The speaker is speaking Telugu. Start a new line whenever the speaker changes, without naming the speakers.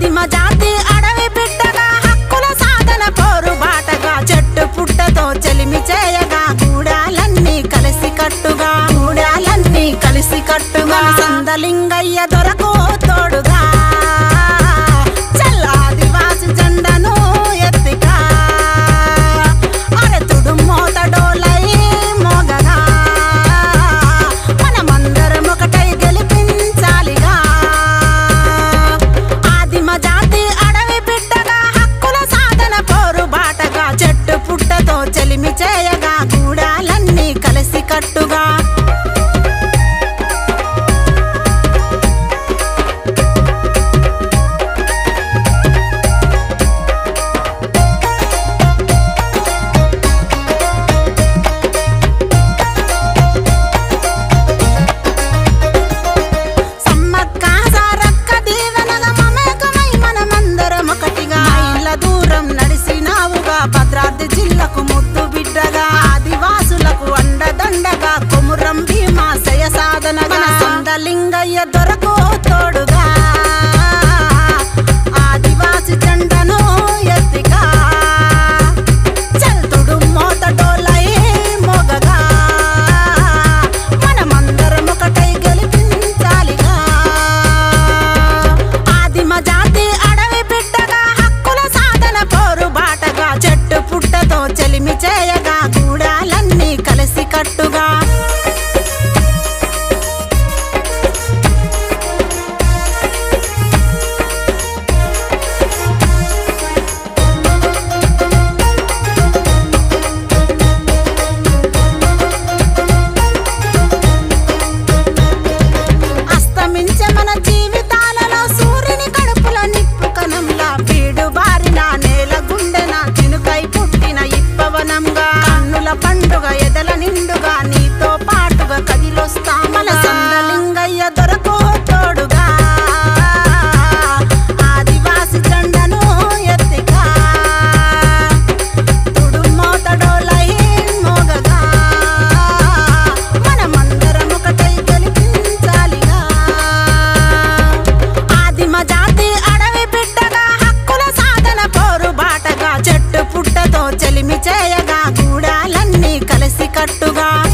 ఆదిమ జాతి అడవి బిడ్డగా హక్కుల సాధన పోరు బాటగా చెట్టు పుట్టతో చెలిమి చేయగా. ఉన్నట్టుగా